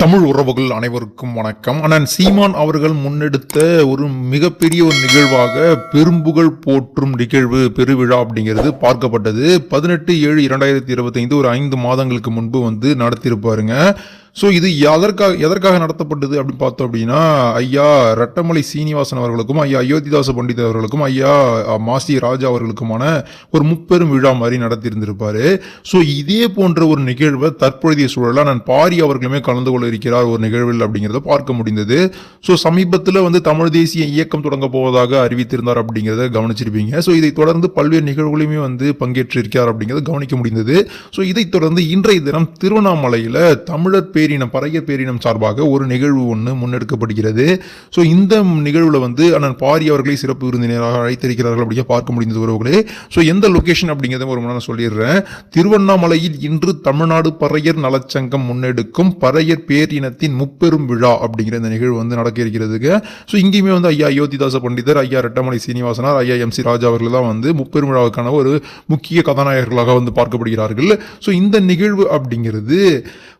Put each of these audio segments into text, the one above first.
தமிழ் உறவுகள் அனைவருக்கும் வணக்கம். அண்ணன் சீமான் அவர்கள் முன்னெடுத்த ஒரு மிகப்பெரிய ஒரு நிகழ்வாக பெரும்புகழ் போற்றும் நிகழ்வு பெருவிழா அப்படிங்கிறது பார்க்கப்பட்டது. பதினெட்டு ஏழு இரண்டாயிரத்தி இருபத்தைந்து ஒரு ஐந்து மாதங்களுக்கு முன்பு வந்து நடத்தியிருப்பாருங்க. ஸோ இது எதற்காக எதற்காக நடத்தப்பட்டது அப்படின்னு பார்த்தோம் அப்படின்னா ஐயா ரட்டமலை சீனிவாசன் அவர்களுக்கும் ஐயா அயோத்திதாச பண்டிதர் அவர்களுக்கும் ஐயா மாசி ராஜா அவர்களுக்குமான ஒரு முப்பெரும் விழா மாதிரி நடத்தியிருந்திருப்பார். ஸோ இதே போன்ற ஒரு நிகழ்வை தற்பொழுதைய சூழலாக நான் பாரி அவர்களுமே கலந்து கொள்ள இருக்கிறார் ஒரு நிகழ்வில் அப்படிங்கிறத பார்க்க முடிந்தது. ஸோ சமீபத்தில் வந்து தமிழ் தேசிய இயக்கம் தொடங்க போவதாக அறிவித்திருந்தார் அப்படிங்கிறத கவனிச்சிருப்பீங்க. ஸோ இதை தொடர்ந்து பல்வேறு நிகழ்வுகளையுமே வந்து பங்கேற்றிருக்கிறார் அப்படிங்கிறத கவனிக்க முடிந்தது. ஸோ இதைத் தொடர்ந்து இன்றைய தினம் திருவண்ணாமலையில் தமிழர் பேரினம் பறையர் பேரினம் சார்பாக ஒரு நிகழ்வு ஒன்று முன்னெடுக்கப்படுகிறது. ஸோ இந்த நிகழ்வில் வந்து அண்ணன் பாரி அவர்களை சிறப்பு விருந்தினராக அழைத்திருக்கிறார்கள் அப்படியே பார்க்க முடிந்தது உறவுகளே. ஸோ எந்த லொகேஷன் அப்படிங்கிறத ஒரு நான் சொல்லிடுறேன். திருவண்ணாமலையில் இன்று தமிழ்நாடு பறையர் நலச்சங்கம் முன்னெடுக்கும் பறையர் பேரினத்தின் முப்பெரும் விழா அப்படிங்கிற இந்த நிகழ்வு வந்து நடக்க இருக்கிறதுக்கு. ஸோ இங்கேயுமே வந்து ஐயா அயோத்திதாச பண்டிதர் ஐயா ரெட்டமலை சீனிவாசனார் ஐயா எம் சி ராஜா அவர்கள் தான் வந்து முப்பெரும் விழாவுக்கான ஒரு முக்கிய கதாநாயகர்களாக வந்து பார்க்கப்படுகிறார்கள். ஸோ இந்த நிகழ்வு அப்படிங்கிறது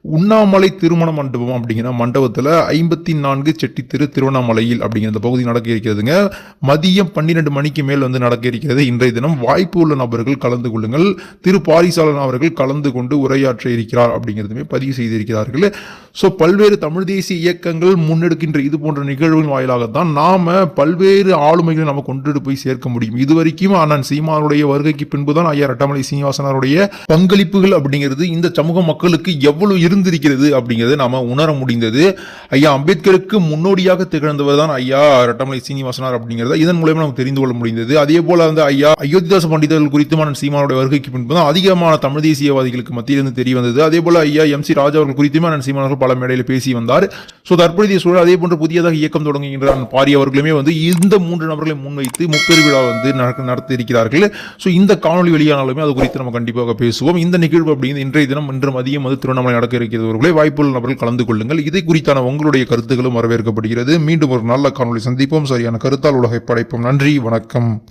உண்ணாமலை திருமண மண்டபம் அப்படிங்கிற மண்டபத்தில் ஐம்பத்தி நான்கு செட்டி திரு திருவண்ணாமலையில் அப்படிங்கிற அந்த பகுதி நடக்க இருக்கிறதுங்க. மதியம் பன்னிரெண்டு மணிக்கு மேல் வந்து நடக்க இருக்கிறது இன்றைய தினம். வாய்ப்பு உள்ள நபர்கள் கலந்து கொள்ளுங்கள். திரு பாரிசாலன் அவர்கள் கலந்து கொண்டு உரையாற்ற இருக்கிறார் அப்படிங்கிறதுமே பதிவு செய்திருக்கிறார்கள். ஸோ பல்வேறு தமிழ் தேசிய இயக்கங்கள் முன்னெடுக்கின்ற இது போன்ற நிகழ்வுகள் வாயிலாகத்தான் நாம பல்வேறு ஆளுமைகளை நம்ம கொண்டு போய் சேர்க்க முடியும். இதுவரைக்கும் அண்ணன் சீமானுடைய வருகைக்கு பின்புதான் ஐயா ரட்டமலை சீனிவாசனருடைய பங்களிப்புகள் அப்படிங்கிறது இந்த சமூக மக்களுக்கு எவ்வளவு இருந்திருக்கிறது அப்படிங்கிறத நாம உணர முடிந்தது. ஐயா அம்பேத்கருக்கு முன்னோடியாக திகழ்ந்தவர் தான் ஐயா ரட்டமலை சீனிவாசனார் அப்படிங்கிறத இதன் மூலயமா நமக்கு தெரிந்து கொள்ள முடிந்தது. அதே போல அந்த ஐயா அயோத்திதாச பண்டிதர்கள் குறித்து சீமானுடைய வருகைக்கு பின்பு தான் அதிகமான தமிழ் தேசியவாதிகளுக்கு மத்தியிலிருந்து தெரிய வந்தது. அதே போல ஐயா எம் சி ராஜா அவர்கள் குறித்துமே அண்ணன் சீமானவர்கள் பல மேடையில் பேசி வந்தார். ஸோ தற்போதைய சூழல் அதே போன்று புதியதாக இயக்கம் தொடங்குகின்ற பாரி அவர்களுமே வந்து இந்த மூன்று நபர்களை முன்வைத்து முப்பெரு விழா வந்து நடக்க- இருக்கிறார்கள் ஸோ இந்த காணொலி வெளியானாலுமே அது குறித்து நம்ம கண்டிப்பாக பேசுவோம். இந்த நிகழ்வு அப்படிங்கிறது இன்றைய தினம் இன்று மதியம் வந்து திருவண்ணாமலை நடக்க இருக்கிறவர்களே வாய்ப்புள்ள நபர்கள் கலந்து கொள்ளுங்கள். இதை குறித்தான உங்களுடைய கருத்துக்களும் வரவேற்கப்படுகிறது. மீண்டும் ஒரு நல்ல காணொலி சந்திப்போம். சரியான கருத்தால் உலகை படைப்போம். நன்றி. வணக்கம்.